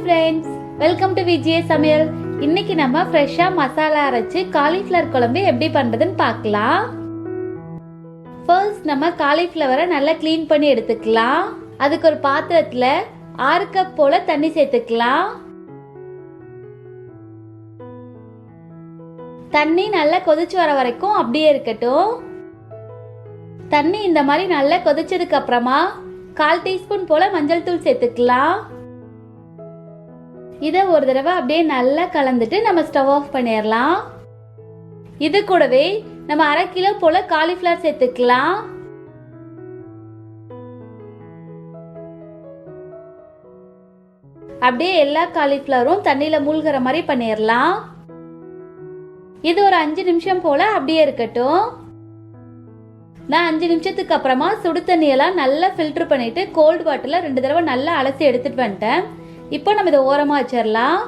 Friends welcome to Vijaya சமையல் இன்னைக்கு நம்ம ஃப்ரெஷ்ஷாக மசாலா அரைச்சி காலிஃப்ளவர் குழம்பு எப்படி பண்ணுறதுன்னு பார்க்கலாம். ஃபர்ஸ்ட் நம்ம காலிஃப்ளவரை நல்லா க்ளீன் பண்ணி எடுத்துக்கலாம். அதுக்கு ஒரு பாத்திரத்தில் ஆறு கப் போல் தண்ணி சேர்த்துக்கலாம். தண்ணி நல்லா கொதிச்சு வர வரைக்கும் அப்படியே இருக்கட்டும். தண்ணி இந்த மாதிரி நல்லா கொதிச்சதுக்கு அப்புறமா கால் டீஸ்பூன் போல மஞ்சள் தூள் சேர்த்துக்கலாம். இதை ஒரு தடவை அப்படியே நல்லா கலந்துட்டு நம்ம ஸ்டவ் ஆஃப் பண்ணிடலாம் இது கூடவே நம்ம அரை கிலோ போல காலிஃப்ளவர் சேர்த்துக்கலாம். அப்படியே எல்லா காலிஃப்ளவரும் தண்ணியில் மூழ்கிற மாதிரி பண்ணிடலாம் இது ஒரு அஞ்சு நிமிஷம் போல அப்படியே இருக்கட்டும். நான் அஞ்சு நிமிஷத்துக்கு அப்புறமா சுடு தண்ணியெல்லாம் நல்லா ஃபில்டர் பண்ணிட்டு கோல்டு வாட்டரில் ரெண்டு தடவை நல்லா அலசி எடுத்துட்டு வந்துட்டேன். இப்போ நம்ம இதை ஓரமாக வச்சிடலாம்.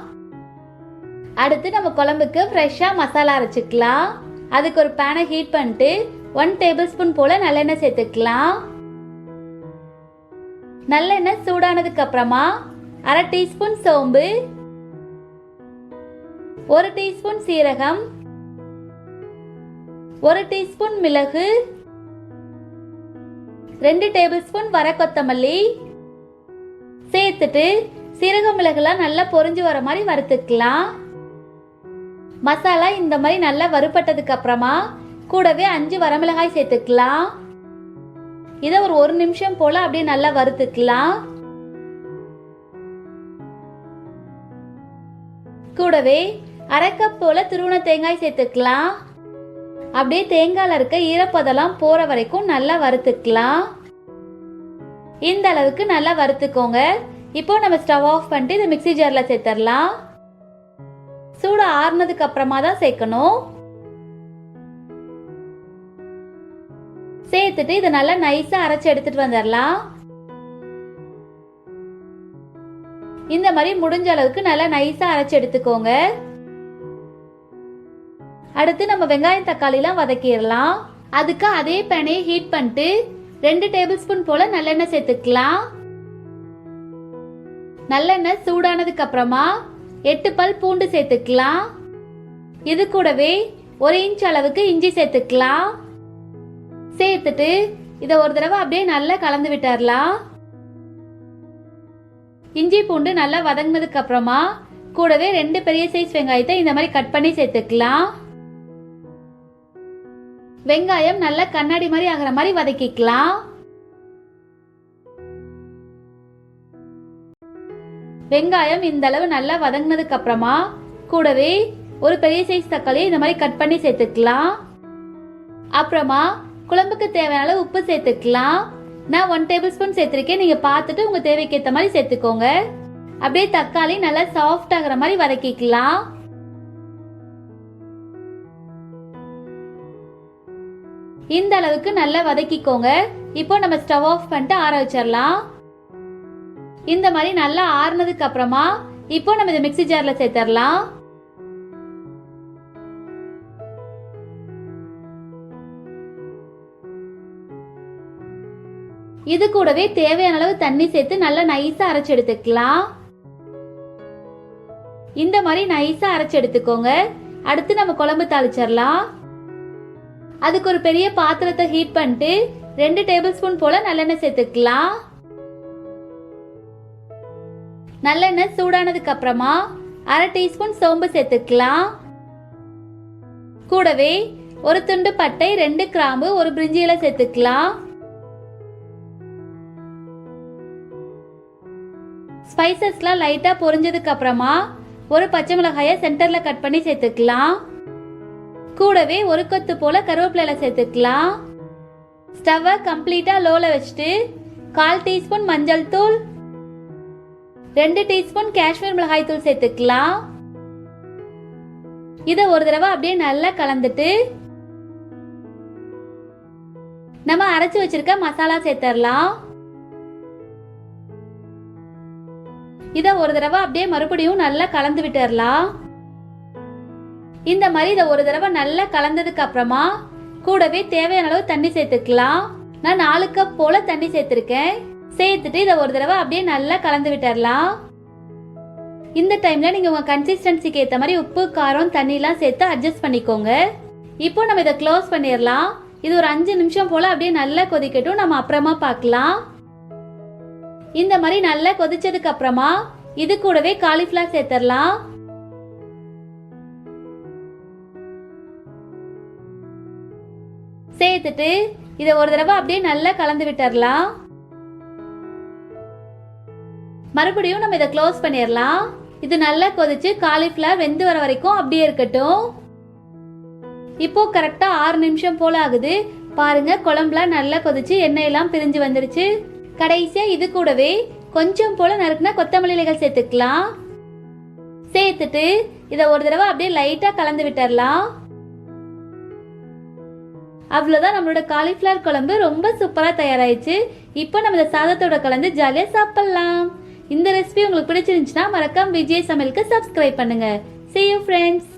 அடுத்து நம்ம குழம்புக்கு ஃப்ரெஷ்ஷாக மசாலா அரைச்சிக்கலாம். அதுக்கு ஒரு பேனை ஹீட் பண்ணிட்டு ஒன் டேபிள் ஸ்பூன் போல் நல்லெண்ணெய் சேர்த்துக்கலாம். நல்லெண்ணெய் சூடானதுக்கு அப்புறமா அரை டீஸ்பூன் சோம்பு. ஒரு டீஸ்பூன் சீரகம். ஒரு டீஸ்பூன் மிளகு. ரெண்டு டேபிள் ஸ்பூன் வர கொத்தமல்லி. சேர்த்துட்டு சீரக மிளகுலாம் நல்லா பொரிஞ்சு வர மாதிரி வறுத்துக்கலாம். மசாலா இந்த மாதிரி நல்லா வறுபட்டதுக்கு அப்புறமா கூடவே அஞ்சு வரமிளகாய் சேர்த்துக்கலாம். இதை ஒரு ஒரு நிமிஷம் போல அப்படியே நல்லா வறுத்துக்கலாம். கூடவே அரை கப் போல திருவண தேங்காய் சேர்த்துக்கலாம். அப்படியே தேங்காயில் இருக்க ஈரப்பதெல்லாம் போற வரைக்கும் நல்லா வறுத்துக்கலாம். இந்த அளவுக்கு நல்லா வறுத்துக்கோங்க. இப்போ நம்ம ஸ்டவ் ஆஃப் பண்ணிட்டு இதை மிக்ஸி ஜாரில் சேர்த்துடலாம் சூடு ஆறுனதுக்கு அப்புறமா தான் சேர்க்கணும். சேர்த்துட்டு இதை நல்லா நைஸா அரைச்சு எடுத்துட்டு வந்துடலாம் இந்த மாதிரி முடிஞ்ச அளவுக்கு நல்லா நைஸா அரைச்சு எடுத்துக்கோங்க. அடுத்து நம்ம வெங்காயம் தக்காளிலாம் வதக்கிடலாம் அதுக்கு அதே பேனையை ஹீட் பண்ணிட்டு ரெண்டு டேபிள் ஸ்பூன் போல நல்லெண்ணெய் சேர்த்துக்கலாம். நல்லெண்ணெய் சூடானதுக்கு அப்புறமா எட்டு பல் பூண்டு சேர்த்துக்கலாம். இது கூடவே ஒரு இன்ச் அளவுக்கு இஞ்சி சேர்த்துக்கலாம். சேர்த்துட்டு இதை ஒரு தடவை அப்படியே நல்லா கலந்து விட்டுறலாம். இஞ்சி பூண்டு நல்லா வதங்கினதுக்கு அப்புறமா கூடவே ரெண்டு பெரிய சைஸ் வெங்காயத்தை இந்த மாதிரி கட் பண்ணி சேர்த்துக்கலாம். வெங்காயம் நல்லா கண்ணாடி மாதிரி ஆகிற மாதிரி வதக்கிக்கலாம். வெங்காயம் இந்த அளவு நல்லா வதங்கினதுக்கு அப்புறமா கூடவே ஒரு பெரிய சைஸ் தக்காளி இந்த மாதிரி கட் பண்ணி சேர்த்துக்கலாம். அப்புறமா குழம்புக்கு தேவையான உப்பு சேர்த்துக்கலாம். நான் ஒன் டேபிள் ஸ்பூன் சேர்த்துருக்கேன். நீங்க பார்த்துட்டு உங்க தேவைக்கு ஏற்ற மாதிரி சேர்த்துக்கோங்க. அப்படியே தக்காளி நல்லா சாஃப்ட் ஆகிற மாதிரி வதக்கிக்கலாம். இந்த அளவுக்கு நல்லா வதக்கிக்கோங்க. இப்போ நம்ம ஸ்டவ் ஆஃப் பண்ணிட்டு ஆற வச்சிடலாம். இந்த மாதிரி நல்லா ஆறுனதுக்கு அப்புறமா இப்போ நம்ம இதை மிக்ஸி ஜார்ல சேர்த்துடலாம் இது கூடவே தேவையான அளவு தண்ணி சேர்த்து நல்லா நைஸா அரைச்சு எடுத்துக்கலாம். இந்த மாதிரி நைஸா அரைச்சு எடுத்துக்கோங்க. அடுத்து நம்ம குழம்பு தாளிச்சிடலாம் அதுக்கு ஒரு பெரிய பாத்திரத்தை ஹீட் பண்ணிட்டு ரெண்டு டேபிள் ஸ்பூன் போல நல்லெண்ணெய் சேர்த்துக்கலாம். நல்லெண்ணெய் சூடானதுக்கு அப்புறமா அரை டீஸ்பூன் சோம்பு சேர்த்துக்கலாம். கூடவே ஒரு துண்டு பட்டை ரெண்டு கிராம்பு ஒரு பிரிஞ்சி இலை சேர்த்துக்கலாம். ஸ்பைசஸ்லாம் லைட்டா பொரிஞ்சதுக்கு அப்புறமா ஒரு பச்சை மிளகாயை சென்டர்ல கட் பண்ணி சேர்த்துக்கலாம். கூடவே ஒரு கொத்து போல கருவேப்பிலையில சேர்த்துக்கலாம். ஸ்டவ்வை கம்ப்ளீட்டா லோல வச்சுட்டு கால் டீஸ்பூன் மஞ்சள் தூள் ரெண்டு டீஸ்பூன் காஷ்மீர் மிளகாய் தூள் சேர்த்துக்கலாம். இதை ஒரு தடவை அப்படியே நல்லா கலந்துட்டு நம்ம அரைச்சு வச்சிருக்க மசாலா சேர்த்துடலாம் இதை ஒரு தடவை அப்படியே மறுபடியும் நல்லா கலந்து விட்டுறலாம் இந்த மாதிரி இதை ஒரு தடவை நல்லா கலந்ததுக்கு அப்புறமா கூடவே தேவையான அளவு தண்ணி சேர்த்துக்கலாம். நான் நாலு கப் போல தண்ணி சேர்த்திருக்கேன். சேர்த்துட்டு இதை ஒரு தடவை அப்படியே நல்லா கலந்து விட்டுறலாம். இந்த டைம்ல நீங்க உங்க கன்சிஸ்டன்சிக்கு ஏத்த மாதிரி உப்பு காரம் தண்ணிலாம் சேர்த்து அட்ஜஸ்ட் பண்ணிக்கோங்க. இப்போ நம்ம இதை க்ளோஸ் பண்ணிடலாம். இது ஒரு அஞ்சு நிமிஷம் போல அப்படியே நல்லா கொதிக்கட்டும். நம்ம அப்புறமா பார்க்கலாம். இந்த மாதிரி நல்லா கொதிச்சதுக்கு அப்புறமா இது கூடவே காலிஃப்ளவர் சேர்த்துடலாம். சேர்த்துட்டு இதை ஒரு தடவை அப்படியே நல்லா கலந்து விட்டுறலாம். மறுபடியும் நம்ம இதை க்ளோஸ் பண்ணிடலாம். இது நல்லா கொதிச்சு காலிஃப்ளவர் வெந்து வர வரைக்கும் அப்படியே இருக்கட்டும். இப்போ கரெக்டா ஆறு நிமிஷம் போல ஆகுது. பாருங்க குழம்புலாம் நல்லா கொதிச்சு எண்ணெயெல்லாம் பிரிஞ்சு வந்துருச்சு. கடைசியா இது கூடவே கொஞ்சம் போல நறுக்குனா கொத்தமல்லி இலைகள் சேர்த்துக்கலாம். சேர்த்துட்டு இதை ஒரு தடவை அப்படியே லைட்டா கலந்து விட்டுறலாம். அவ்வளோதான் நம்மளோட காலிஃப்ளவர் குழம்பு ரொம்ப சூப்பராக தயாராயிடுச்சு. இப்போ நம்ம இந்த சாதத்தோட கலந்து ஜாலியாக சாப்பிட்லாம். இந்த ரெசிபி உங்களுக்கு பிடிச்சிருந்துச்சுன்னா மறக்காம விஜய் சமையலுக்கு சப்ஸ்கிரைப் பண்ணுங்க. C you friends